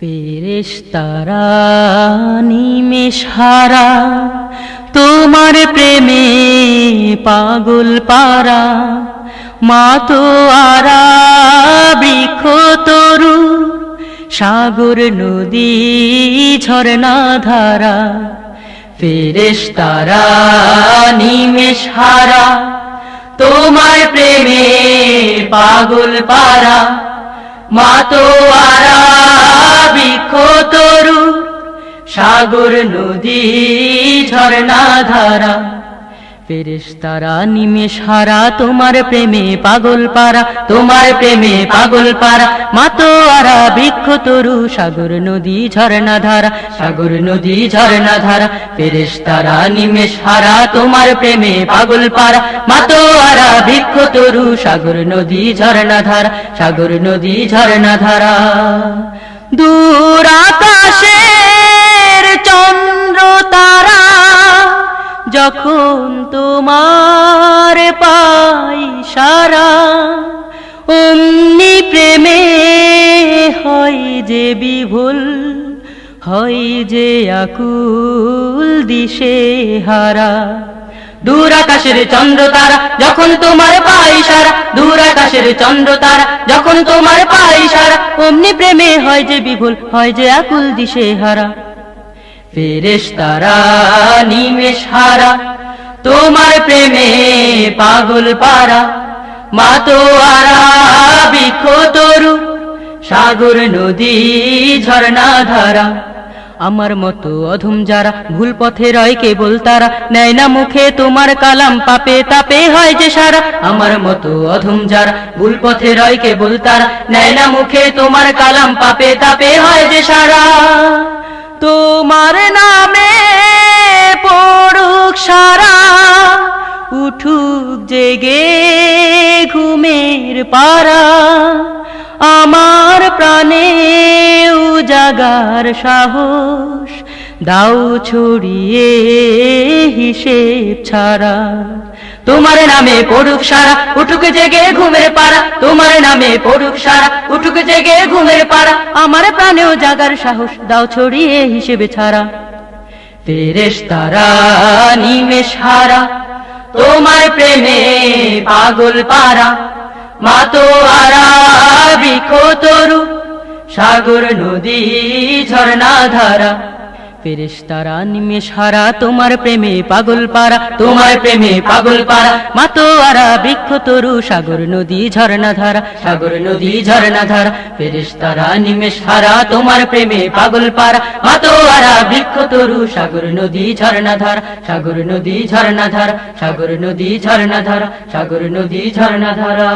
ফেরেশ তারা নিমেষ হারা তোমার প্রেমে পাগল পারা, মা তো আরা বৃক্ষ তরু সাগর নদী ঝরনা ধারা। ফেরেশ তারা নিমেষ হারা তোমার প্রেমে পাগল পারা মাতোয়ারা বৃক্ষ সাগর নদী ঝরনা ধারা। ফেরেশতারা নিমেষ হারা তোমার প্রেমে পাগল পারা, তোমার প্রেমে পাগল পারা। মাতোয়ারা, বৃক্ষ, তরু, সাগর নদী ঝরনা ধারা, সাগর নদী ঝরনা ধারা। ফেরেশতারা নিমেষ হারা তোমার প্রেমে পাগল পারা। মাতোয়ারা, বৃক্ষ, তরু, সাগর নদী ঝরনা ধারা, সাগর নদী ঝরনা ধারা। দূর আকাশের যখন তোমার পাই সারা, অমনি প্রেমে হয় যে বিভুল, হয় যে আকুল দিশে হারা। দূর আকাশের চন্দ্র তারা যখন তোমার পাই সারা, দূর আকাশের চন্দ্র তারা যখন তোমার পাই সারা, অমনি প্রেমে হয় যে বিভুল, হয় যে আকুল দিশে হারা। ফেরেশ নিমেষ হারা তোমার প্রেমে পাগল পারা মাতোয়ারা বৃক্ষ তরু সাগর, নদী ঝরনা ধারা আমার মতো অধম যারা ভুল পথে রয় কেবল তারা, নেয় না মুখে তোমার কালাম, পাপে তাপে হয় যে সারা, আমার মতো অধম যারা ভুল পথে রয় কেবল তারা, নেয় না মুখে তোমার কালাম, পাপে তাপে হয় যে সারা। তোমার নামে পড়ুক সারা, উঠুক জেগে ঘুমের পারা। আমার প্রাণে উজাগার সাহস, দাও ছড়িয়ে হিসেব ছাড়া। তোমার নামে পড়ুক সারা, উঠুক জেগে ঘুমের পাড়া। তোমার নামে পড়ুক সারা, উঠুক জেগে ঘুমের পাড়া। আমার প্রাণেও জাগার সাহস, দাও ছড়িয়ে হিসেবে ছাড়া। ফেরেশ তারা নিমেষ হারা তোমার প্রেমে পাগল পারা। মাতো আরা বৃক্ষ তরু, সাগর নদী ঝরনা ধারা। ফেরেশতারা নিমেষ হারা তোমার প্রেমে পাগল পারা, তোমার প্রেমে পাগল পারা। মাতোয়ারা বৃক্ষ তরু সাগর নদী ঝরনা ধারা, সাগর নদী ঝরনা ধারা। ফেরেশতারা নিমেষ হারা তোমার প্রেমে পাগল পারা। মাতোয়ারা বৃক্ষ তরু সাগর নদী ঝরনা ধারা, সাগর নদী ঝরনা ধারা, সাগর নদী ঝরনা ধারা, সাগর নদী ঝরনা ধারা।